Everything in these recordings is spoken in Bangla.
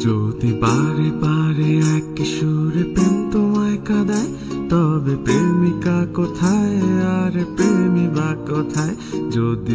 যদি বারে বারে এক সুরে প্রেম তোমায় কাঁদায় তবে প্রেমিকা কোথায় আর প্রেমী বা কোথায় যদি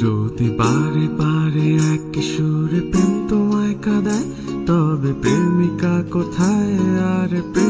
যদি পারে পারে এক সুরে প্রেম তোমায় কাদায় তবে প্রেমিকা কোথায় আর প্রেম